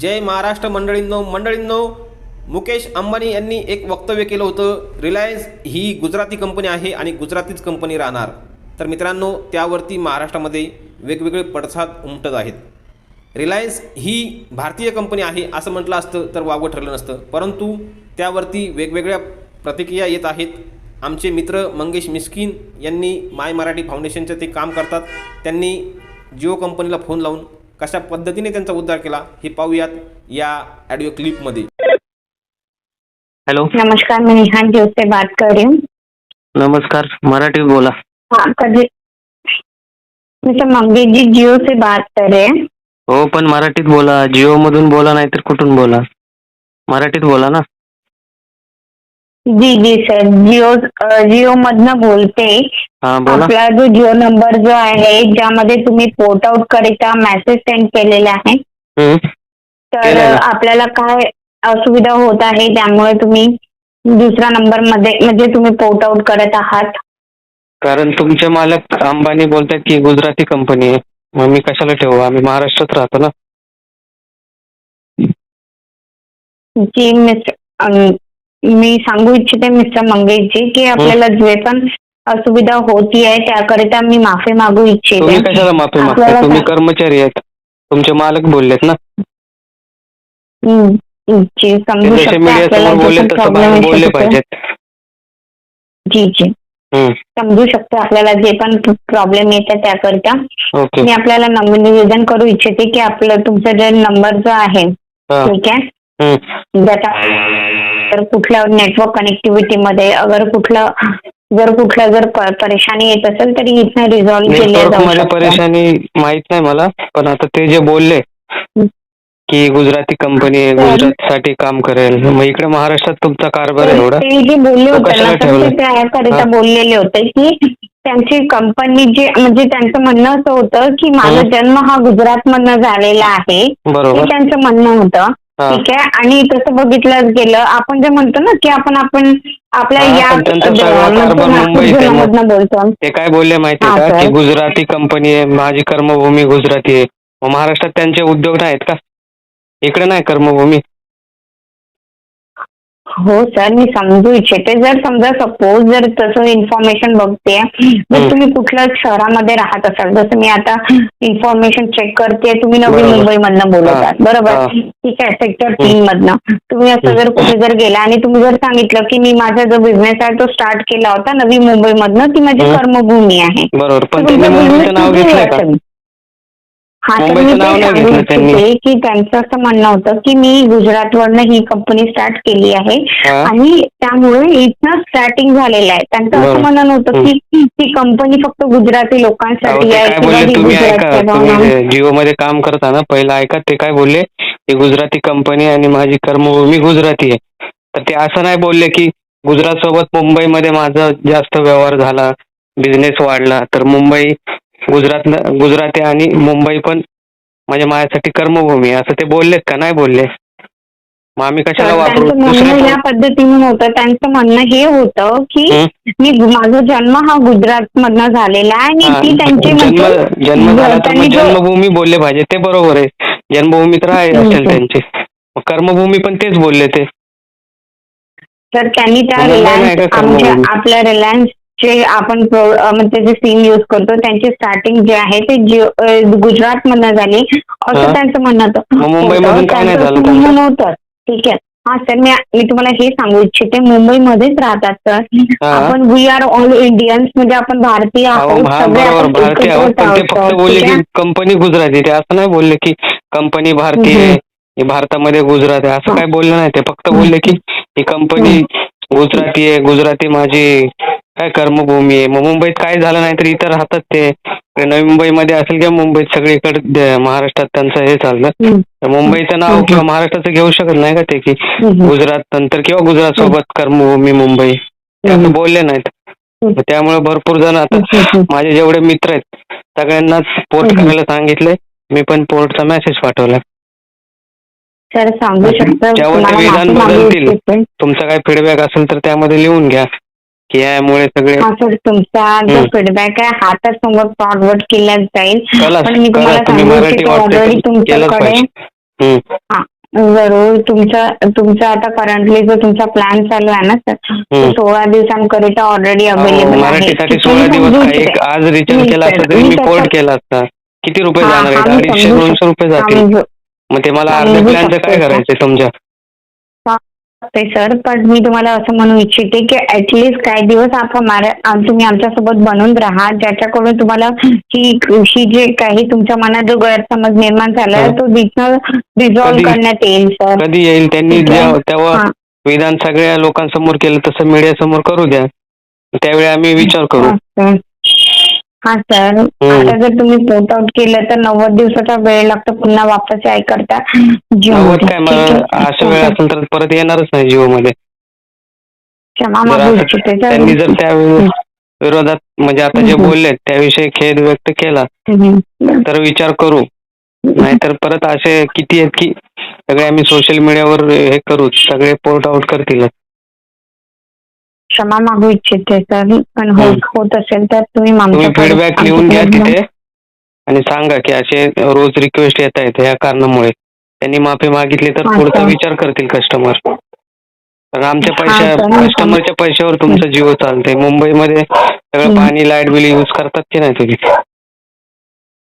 जय महाराष्ट्र मंडळींनो मंडळींनो मुकेश अंबानी यांनी एक वक्तव्य केलं होतं रिलायन्स ही गुजराती कंपनी आहे आणि गुजरातीच कंपनी राहणार. तर मित्रांनो त्यावरती महाराष्ट्रामध्ये वेगवेगळे पडसाद उमटत आहेत. रिलायन्स ही भारतीय कंपनी आहे असं म्हटलं असतं तर वावगं ठरलं नसतं. परंतु त्यावरती वेगवेगळ्या प्रतिक्रिया येत आहेत. आमचे मित्र मंगेश मिस्किन यांनी माय मराठी फाउंडेशनचं ते काम करतात. त्यांनी जिओ कंपनीला फोन लावून कशा पद्धतीने त्यांचा उद्धार केला हे पाहूयात या ऑडिओ क्लिपमध्ये हेलो. नमस्कार मैं निहान जी से बात कर रही हूँ नमस्कार मराठी बोला. आपका जी मिस्टर मंगेश जी जियो से बात कर रहे हैं हो पण मराठीत बोला. जिओ मधून बोला नाहीतर कुठून बोला? मराठीत बोला ना. जी जी सर जिओ जिओ मधनं बोलते. हा बोला. आपला जो जिओ नंबर जो आहे ज्यामध्ये तुम्ही पोर्ट आउट करिता मेसेज सेंड केलेला आहे हम्म. तर केलेला. आपल्याला काय असुविधा होत आहे त्यामुळे तुम्ही दुसरा नंबरमध्ये म्हणजे तुम्ही पोर्ट आउट करत आहात? कारण तुमचे मालक अंबानी बोलतात की गुजराती कंपनी आहे. मग मी कशाला ठेवू? आम्ही महाराष्ट्रात राहतो ना. जी मिस्टर अम, मी सांगू इच्छिते मिस्टर मंगेशजी की आपल्याला जे पण असुविधा होती आहे त्याकरिता मी माफी मागू इच्छिते. कशाला माफी मागता आपल्याला तुम्ही कर्मचारी आहेत. तुमचे मालक बोललेत ना. हम्म, जी ते समजू जसे शकते मीडिया आपल्याला समोर जे बोलले पण तसं प्रॉब्लेम बाहेर येऊ बोलले शकतो. पाहिजेत. जी. समजू शकते आपल्याला जे पण प्रॉब्लेम येतात त्याकरिता. ओके. मी आपल्याला नव- निवेदन करू इच्छिते की आपलं तुमचा जे नंबर जो आहे. ठीक आहे. ज्याचा तर कुठल्या नेटवर्क कनेक्टिव्हिटी मध्ये अगर कुठलं जर कुठलं जर परेशानी येत असेल तर इथनं रिझॉल्व्ह नेटवर्क जाऊ शकतं. परेशानी माहीत नाही मला पण आता ते जे बोलले की गुजराती कंपनी आहे गुजरात साठी काम करेल मग इकडे महाराष्ट्रात तुमचा कारभार आहे एवढा ते जे बोलले होते त्याकरिता. बोललेले होते की त्यांची कंपनी जे म्हणजे त्यांचं म्हणणं असं होतं की माझा. जन्म हा गुजरात मधनं झालेला आहे हे त्यांचं म्हणणं होतं. ठीक आहे. आणि तसं बघितलं गेलं आपण जे म्हणतो ना की आपण आपण आपल्या हा, या पण त्यांचा ज- सगळा म्हणतो कारभार नागपूर मुंबईत आहे मग. जिल्ह्यामधनं बोलतो. ते काय बोलले माहितीये हा, का? सर. की गुजराती कंपनी आहे माझी कर्मभूमी गुजराती आहे. मग महाराष्ट्रात त्यांचे उद्योग नाहीत का? इकडे नाही कर्मभूमी. हो सर मी समजू इच्छिते जर समजा सपोज जर तसं इन्फॉर्मेशन बघते हं. तुम्ही कुठल्या शहरामध्ये राहत असाल जसं मी आता इन्फॉर्मेशन चेक करते तुम्ही नवी बरोबर. मुंबई मधनं बोलत. आहात बरोबर हा. ठीक आहे सेक्टर तीन मधनं तुम्ही असं जर कुठे जर गेला आणि तुम्ही जर सांगितलं की मी माझा जो बिझनेस आहे तो स्टार्ट केला होता नवी मुंबई मधनं ती माझी. कर्मभूमी आहे बरोबर पण तर त्यांनी तुमचा मुंबईचं business नाव कुठे घेतलंय का असेल? हा तर मुंबईचं मी नाव ते नाही सांगू घेतलं त्यांनी. इच्छिते की त्यांचं असं म्हणणं होतं की मी गुजरातवरनं ही कंपनी स्टार्ट केली आहे हा. आणि त्यामुळे इथनं स्टार्टिंग झालेलं आहे त्यांचं बरं. असं म्हणणं होतं की ती कंपनी फक्त गुजराती अहो, लोकांसाठी ते आहे काय किंवा बोलले ही तुम्ही ऐका गुजरातच्या भावना तुम्ही जिओ मध्ये काम करता ना पहिलं ऐका ते काय बोलले की गुजराती कंपनी आणि माझी कर्मभूमी गुजराती आहे तर ते असं नाही बोलले की गुजरात सोबत मुंबईमध्ये माझा जास्त व्यवहार झाला बिझनेस वाढला तर मुंबई गुजरात गुजराती आणि मुंबई पण म्हणजे माझ्यासाठी कर्मभूमी आहे. असं ते बोललेत का? नाही बोलले. मग आम्ही कशाला वापरू? त्यांचं म्हणणं दुसऱ्या या पद्धतीने होतं त्यांचं म्हणणं हे होतं की हं? मी माझा जन्म हा गुजरात मधनं झालेला आहे आणि ती त्यांची जन्म म्हणजे जन्म झाला तर त्यांनी मग जो- जन्मभूमी बोलले पाहिजे. ते बरोबर आहे. जन्मभूमी तर आहे. असेल त्यांची. मग कर्मभूमी पण तेच बोलले ते. तर त्यांनी त्या नाही रिलायन्स आमच्या? आपल्या रिलायन्स जे आपण म्हणजे जे सिम युज करतो त्यांची स्टार्टिंग जे आहे ते गुजरात मधनं झाली. असं हा. त्यांचं म्हणणं होतं. होतं ठीक आहे. हा सर मी मी तुम्हाला हे सांगू इच्छिते. मुंबईमध्येच राहतात सर. हा. आपण वी आर ऑल इंडियन्स म्हणजे आपण भारतीय आहोत. हा? कंपनी गुजराती. ते असं नाही बोलले की कंपनी भारतीय ही भारतामध्ये गुजरात आहे. असं काय बोललं नाही. ते फक्त बोलले की ही कंपनी गुजराती आहे. गुजराती माझी काय कर्मभूमी आहे मग मुंबईत काय झालं नाही तर इथं राहतात ते नवी मुंबईमध्ये असेल किंवा मुंबईत सगळीकडे महाराष्ट्रात त्यांचं हे चाललं. तर मुंबईचं नाव. किंवा महाराष्ट्राचं घेऊ शकत नाही का ते की. गुजरात नंतर किंवा गुजरात सोबत कर्मभूमी मुंबई असं बोलले नाहीत. त्यामुळे भरपूर जण आता. माझे जेवढे मित्र आहेत सगळ्यांनाच हम्म. करायला सांगितले मी पण पोर्टचा मेसेज पाठवला ते विधान बदलतील. तुमचा काय फीडबॅक असेल तर त्यामध्ये लिहून घ्या यामुळे सगळे हा सर तुमचा जो. फीडबॅक आहे हा तर समोर फॉरवर्ड केला जाईल. पण मी तुम्हाला तुम्ही. सांगू मराठी वाटते ऑलरेडी तर केलंच तुमच्याकडे पाहिजे. हम्म, हा जरूर तुमचा तुमचा आता करंटली जो तुमचा प्लॅन चालू आहे ना सर सोळा दिवसांकरिता ऑलरेडी अहो, अवेलेबल आहे. मराठीसाठी सोळा आहे, दिवस समजून काय एक घ्या. आज रिचार्ज मी केला असता तरी मी मी तसं- पोर्ट केला असता. किती रुपये हा, जाणार हा, आहेत मी अडीचशे समजू दोनशे रुपये जातील. मग ते मला अर्ध्या समजू प्लॅनचं काय. करायचं समजा? ते सर पण मी तुम्हाला असं म्हणू इच्छिते की ऍटलिस्ट काही दिवस आपण मारा- तुम्ही आमच्यासोबत बनून राहा ज्याच्याकडून तुम्हाला ही ही जे काही तुमच्या मनात जो गैरसमज निर्माण झाला हा. तो रिझॉल्व्ह कधी- करण्यात येईल सर कधी येईल त्यांनी ठीक आहे. जेव्हा- तेव्हा हा. विधान सगळ्या लोकांसमोर केलं तसं मीडिया समोर करू द्या त्यावेळी आम्ही विचार करू हा, सर. हा सर आता जर तुम्ही पोर्ट आउट केलं तर नव्वद दिवसाचा वेळ लागतो पुन्हा वापस याय करता जिओ नव्वद. काय मला? अशा वेळ असेल तर परत येणारच नाही जिओ मध्ये क्षमा जर मागू असं इच्छिते सर. त्यांनी जर त्या विरोधात म्हणजे आता जे हम्म. बोलले त्याविषयी खेद व्यक्त केला हम्म. तर विचार करू नाहीतर परत असे किती आहेत की सगळे आम्ही सोशल मीडियावर हे करू सगळे पोर्ट आउट करतील क्षमा मागू इच्छिते सर पण हम्म. होत असेल तर तुम्ही तुम्ही आमच्याकडे- फीडबॅक लिहून घ्या आमच्याकडे- तिथे. आणि सांगा की असे रोज रिक्वेस्ट येत आहेत ह्या कारणामुळे. त्यांनी माफी मागितली तर. पुढचा विचार करतील कस्टमर कारण आमच्या हा, पैशा कस्टमरच्या पैशावर तुमचं जिओ चालतंय. मुंबईमध्ये सगळं हम्म. पाणी लाइट बिल यूज करतात की नाही तुम्ही?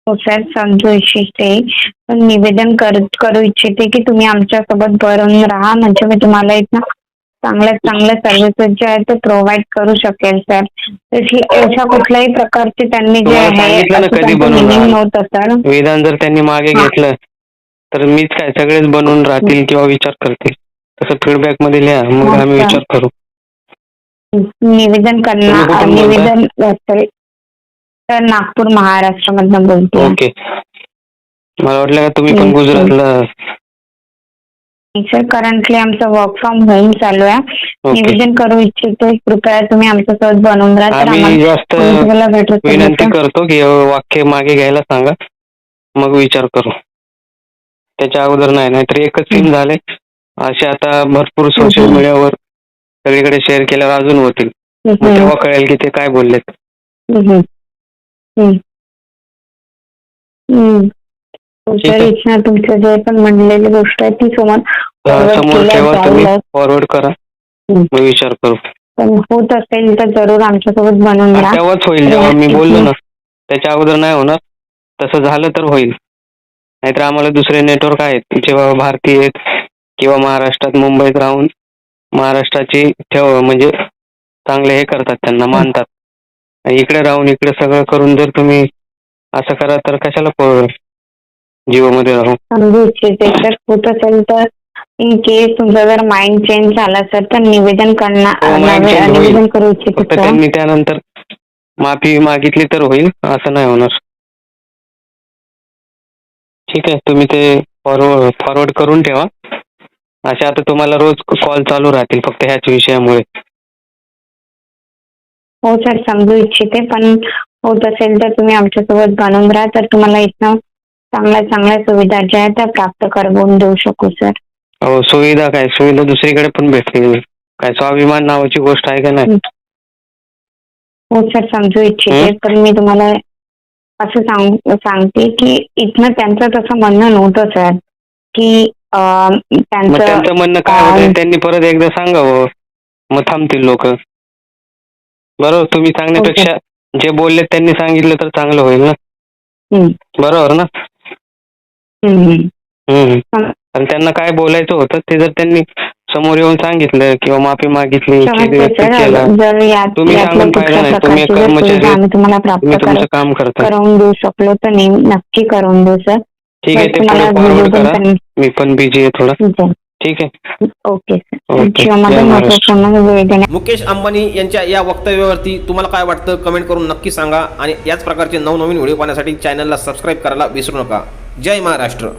हो सर समजू इच्छिते. पण निवेदन कर करू इच्छिते की तुम्ही आमच्यासोबत भरून राहा. म्हणजे मी तुम्हाला इथं चांगल्यात चांगल्या सर्व्हिसेस जे आहेत ते प्रोव्हाइड करू शकेल सर तशी अशा कुठल्याही प्रकारचे त्यांनी जे तुम्हाला आहे सांगितलं ना असं कधी त्यांचं बनवून meaning राहा. नव्हतं सर विधान जर त्यांनी मागे हा. घेतलं तर मीच काय सगळेच बनवून राहतील किंवा विचार करतील तसं फीडबॅकमध्ये लिहा मग अच्छा. आम्ही विचार करू निवेदन तुम्ही करणार कुठून बोलताय? निवेदन. तर नागपूर महाराष्ट्रामधनं बोलते ओके मला वाटलं का तुम्ही पण हम्म. गुजरातला सर करंटली आमचं वर्क फ्रॉम होम चालू आहे ओके निवेदन करू इच्छिते कृपया तुम्ही बनवून राहा तर आम्ही आम्हाला जास्त तुम्हाला विनंती. करतो की हे वाक्य मागे घ्यायला सांगा मग विचार करू त्याच्या अगोदर नाही नाहीतर एकच सीम झाले असे आता भरपूर सोशल. मीडियावर सगळीकडे शेअर केल्यावर अजून होतील मग हम्म. तेव्हा कळेल की ते काय बोललेत हम्म. हम्म. हम्म. ठीक सर आहे. इथनं तुमचं जे पण म्हणलेली गोष्ट आहे ती समोर समोर ठेवा तुम्ही. फॉरवर्ड करा. मग विचार करू. पण होत असेल तर जरूर आमच्यासोबत बनवून राहा तेव्हाच होईल. जेव्हा मी बोललो ना त्याच्या अगोदर नाही होणार. तसं झालं तर होईल. नाहीतर आम्हाला दुसरे नेटवर्क आहेत. जेव्हा भारतीय आहेत किंवा महाराष्ट्रात मुंबईत राहून महाराष्ट्राची ठेव म्हणजे चांगले हे करतात त्यांना मानतात. इकडे राहून इकडे सगळं करून जर तुम्ही असं करा तर कशाला जिओ मध्ये राहू? समजू इच्छिते तर होत असेल तर इन केस तुमचा जर माइंड चेंज झाला सर तर निवेदन करणार हो, mind नवे- change होईल. निवेदन करू इच्छिते फक्त त्यांनी त्यानंतर माफी मागितली तर होईल असं नाही होणार. ठीक आहे तुम्ही ते फॉरवर्ड फॉरवर्ड करून ठेवा. असे आता तुम्हाला रोज कॉल चालू राहतील फक्त ह्याच विषयामुळे. हो सर समजू इच्छिते पण होत असेल तर तुम्ही आमच्यासोबत बनवून राहा. तर तुम्हाला इथनं चांगल्या चांगल्या सुविधा ज्या आहेत त्या प्राप्त करवून देऊ शकू सर अहो सुविधा काय? सुविधा दुसरीकडे पण भेटतील काय स्वाभिमान नावाची गोष्ट आहे का नाही? हो सर समजू इच्छिते हं? पण मी तुम्हाला असं सांग सांगते की इथनं त्यांचं तसं म्हणणं नव्हतं सर की अं, मग त्यांचं त्यांचं म्हणणं काय? होतं त्यांनी परत एकदा सांगावं. मग थांबतील लोक. बरोबर? तुम्ही सांगण्यापेक्षा जे बोलले त्यांनी सांगितलं तर चांगलं होईल ना? हं, बरोबर ना? हं, हं. हम्म. आणि त्यांना काय बोलायचं होतं ते जर त्यांनी समोर येऊन सांगितलं किंवा माफी मागितली खेद समजते व्यक्त सर केला जर यात तुम्ही यातल्या सांगून फायदा कुठल्या नाही. तुम्ही एक प्रकारची जर कर्मचारी सुविधा आम्ही तुम्हाला प्राप्त तुम्ही कर- तुमचं काम करता. करून देऊ शकलो तर नक्की करून देऊ सर. ठीक आहे ते पुढे फॉरवर्ड करा. मी पण बिझी आहे थोडा. ठीक आहे. Okay sir. ओके. जीवनामध्ये जय महाराष्ट्र. महत्त्वपूर्ण वेळ देण्या मुकेश अंबानी यांच्या या वक्तव्यावरती तुम्हाला काय वाटतं कमेंट करून नक्की सांगा. आणि याच प्रकारचे नवनवीन व्हिडिओ पाहण्यासाठी चॅनलला सबस्क्राईब करायला विसरू नका. जय महाराष्ट्र.